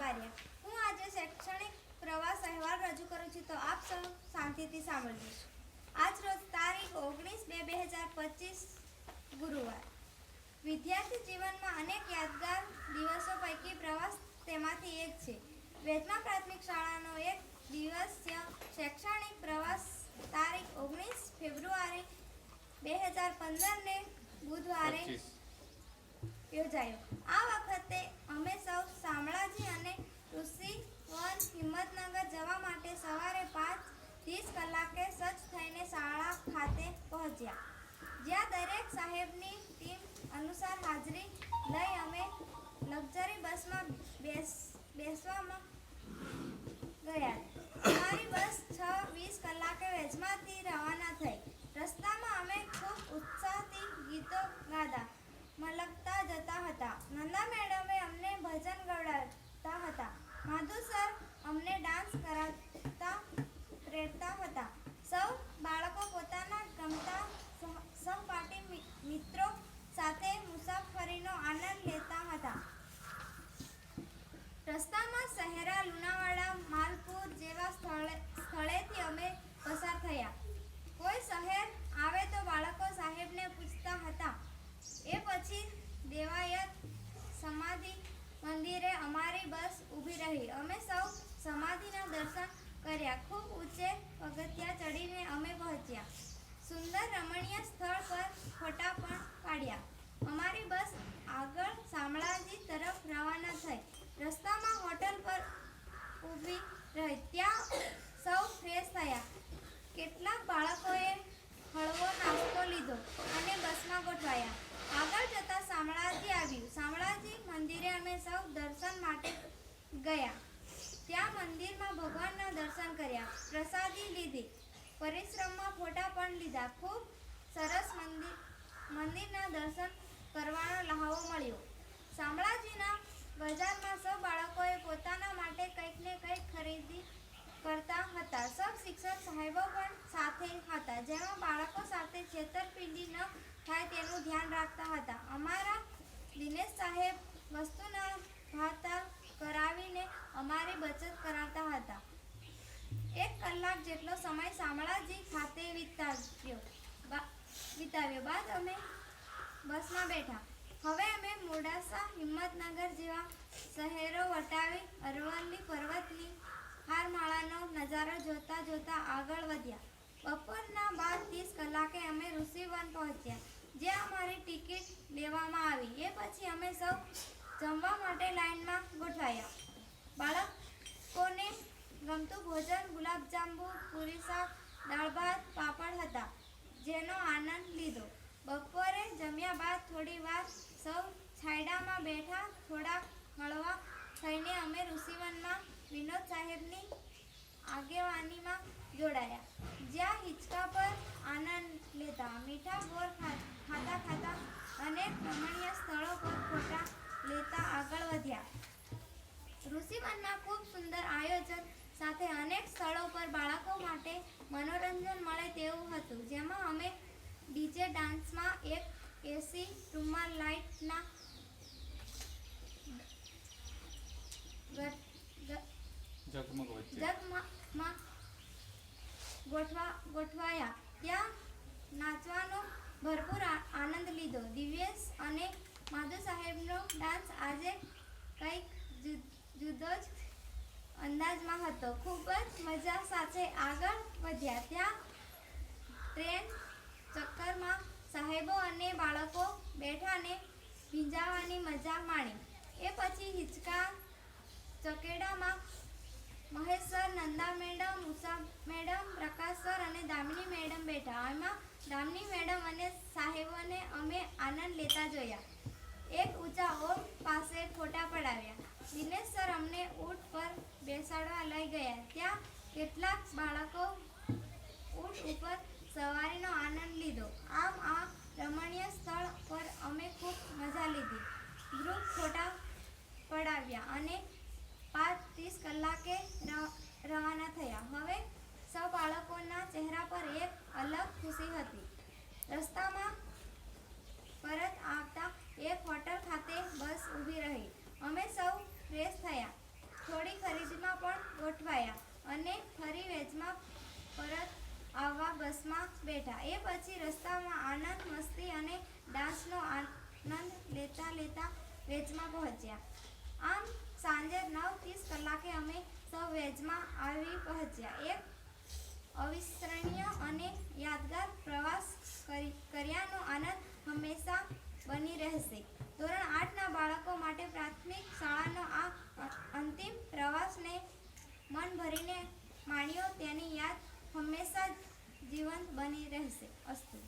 બારિયા હું. આજે શૈક્ષણિક પ્રવાસ અહેવાલ રજૂ કરું છું તો આપ સૌ શાંતિથી સાંભળજો. આજ રોજ તારીખ ઓગણીસ બે બે હજાર પચીસ ગુરુવાર. વિદ્યાર્થી જીવનમાં અનેક યાદગાર દિવસો પૈકી પ્રવાસ તેમાંથી એક છે. વેચમા પ્રાથમિક શાળાનો એક દિવસીય શૈક્ષણિક પ્રવાસ તારીખ ઓગણીસ ફેબ્રુઆરી બે હજાર પંદરને બુધવારે પચીસ. યોજાયો. આ વખતે અમે સૌ શામળાજી અને ઋષિવન હિંમતનગર જવા માટે સવારે પાંચ ત્રીસ કલાકે સજ્જ થઈને શાળા ખાતે પહોંચ્યા. જ્યાં દરેક સાહેબની ટીમ અનુસાર હાજરી લઈ અમે લક્ઝરી બસમાં બેસ બેસવામાં ગયા અમારી બસ છ વીસ કલાકે વેજમાંથી રવાના થઈ રસ્તામાં અમે ખૂબ ઉત્સાહથી ગીતો ગાતા મલકતા જતા હતા નંદા મેડમે અમને ભજન ગવડાવતા હતા માધુ સર અમને ડાન્સ કરાવતા પ્રેરતા હતા. સૌ બાળકો પોતાના ગમતા સહ- સહપાઠી મિત્રો સાથે મુસાફરીનો આનંદ લેતા હતા. રસ્તામાં શહેરા લુણાવાડા, માલપુર જેવા સ્થળે, સ્થળેથી અમે પસાર થયા. કોઈ શહેર આવે તો બાળકો સાહેબને પૂછતા હતા. એ પછી દેવાયત સમાધિ મંદિરે અમારી બસ ઊભી રહી. અમે સૌ સમાધિના દર્શન કર્યા. ખૂબ ઊંચે પગથિયા ચડીને અમે પહોંચ્યા. સુંદર રમણીય સ્થળ પર ફોટા પણ પાડ્યા અમારી બસ આગળ શામળાજી તરફ રવાના થઈ રસ્તામાં હોટલ પર ઊભી રહી ત્યાં સૌ ફ્રેશ થયા કેટલાક બાળકોએ હળવો નાસ્તો લીધો અને બસમાં ગોઠવાયા આગળ જતા શામળાજી આવ્યું શામળાજી મંદિરે અમે સૌ દર્શન માટે ગયા. ત્યાં મંદિરમાં ભગવાનના દર્શન કર્યા, પ્રસાદી લીધી, પરિશ્રમમાં ફોટા પણ લીધા. ખૂબ સરસ મંદિર, મંદિરના દર્શન કરવાનો લહાવો મળ્યો. શામળાજીના બજારમાં સૌ બાળકોએ પોતાના માટે કંઈક ને કંઈક ખરીદી કરતા હતા. સૌ શિક્ષક સાહેબો પણ સાથે હતા, જેમાં બાળકો સાથે છેતરપિંડી ન થાય તેનું ધ્યાન રાખતા હતા. અમારા દિનેશ સાહેબ વસ્તુના ભાવતાલ કરાવીને અમારી બચત કરાવતા હતા એક કલાક જેટલો સમય શામળાજી ખાતે વિતાવ્યો. વિતાવ્યો. બાદ અમે બસમાં બેઠા. હવે અમે મોડાસા હિંમતનગર જેવા શહેરો વટાવી અરવલ્લી પર્વતની હારમાળાનો નજારો જોતા જોતા આગળ વધ્યા. બપોરના બાદ ત્રીસ કલાકે અમે ઋષિવન પહોંચ્યા. જ્યાં અમારી ટિકિટ લેવામાં આવી. એ પછી અમે સૌ જમવા માટે લાઈનમાં ગોઠવાયા બાળકોને ગમતું ભોજન ગુલાબજાંબુ પૂરી શાક દાળ ભાત પાપડ હતા જેનો આનંદ લીધો બપોરે બાદ થોડી વાર સૌ છાયડામાં બેઠા થોડાક હળવા થઈને અમે ઋષિવનમાં વિનોદ સાહેબની આગેવાનીમાં જોડાયા. જ્યાં હિંચકા પર આનંદ લેતા મીઠા બોર ખાતા ખાતા અનેક રમણીય સ્થળો પર ફોટા લેતા આગળ વધ્યા. ઋષિવનમાં ખૂબ સુંદર આયોજન સાથે અનેક સ્થળો પર બાળકો માટે મનોરંજન મળે તેવું હતું, જેમાં અમે ડીજે ડાન્સમાં એક એસી રૂમમાં લાઇટના જગમાં ગોઠવા ગોઠવાયા. ત્યાં નાચવાનો ભરપૂર આનંદ લીધો. દિવ્યેશ અને માધુ સાહેબનો ડાન્સ આજે કંઈક જુદો જ અંદાજમાં હતો. ખૂબ જ મજા સાથે આગળ વધ્યા. ત્યાં ટ્રેન ચક્કરમાં સાહેબો અને બાળકો બેઠાને ભીંજાવાની મજા માણી. એ પછી હિંચકા ચકેડામાં Mahesh sir, Nanda madam, Usha madam, Prakash sir અને દામિની મેડમ બેઠા. એમાં દામિની મેડમ અને સાહેબોને અમે આનંદ લેતા જોયા. એક ઊંચા ઓમ પાસે ફોટા પડાવ્યા. દિનેશ સર અમને ઊંટ પર બેસાડવા લઈ ગયા. ત્યાં કેટલાક બાળકો ફોટા પડાવ્યા અને પાંચ ત્રીસ કલાકે રવાના થયા. હવે સૌ બાળકોના ચહેરા પર એક અલગ ખુશી હતી. રસ્તામાં પરત આવતા એક હોટલ ખાતે બસ ઊભી રહી. અમે સૌ ફ્રેશ થયા. થોડી ખરીદીમાં પણ ગોઠવાયા અને ફરી વેજમાં પરત આવવા બસમાં બેઠા. એ પછી રસ્તામાં આનંદ, મસ્તી અને ડાન્સનો આનંદ લેતા લેતા વેજમાં પહોંચ્યા. આમ સાંજે નવ ત્રીસ કલાકે અમે સૌ વેજમાં આવી પહોંચ્યા. એક અવિસ્મરણીય અને યાદગાર પ્રવાસ કરી, કર્યાનો આનંદ હંમેશા બની રહેશે. ધોરણ આઠના બાળકો માટે પ્રાથમિક શાળાનો આ અંતિમ પ્રવાસને મન ભરીને માણ્યો, તેની યાદ હંમેશા જીવંત બની રહેશે. અસ્તુ.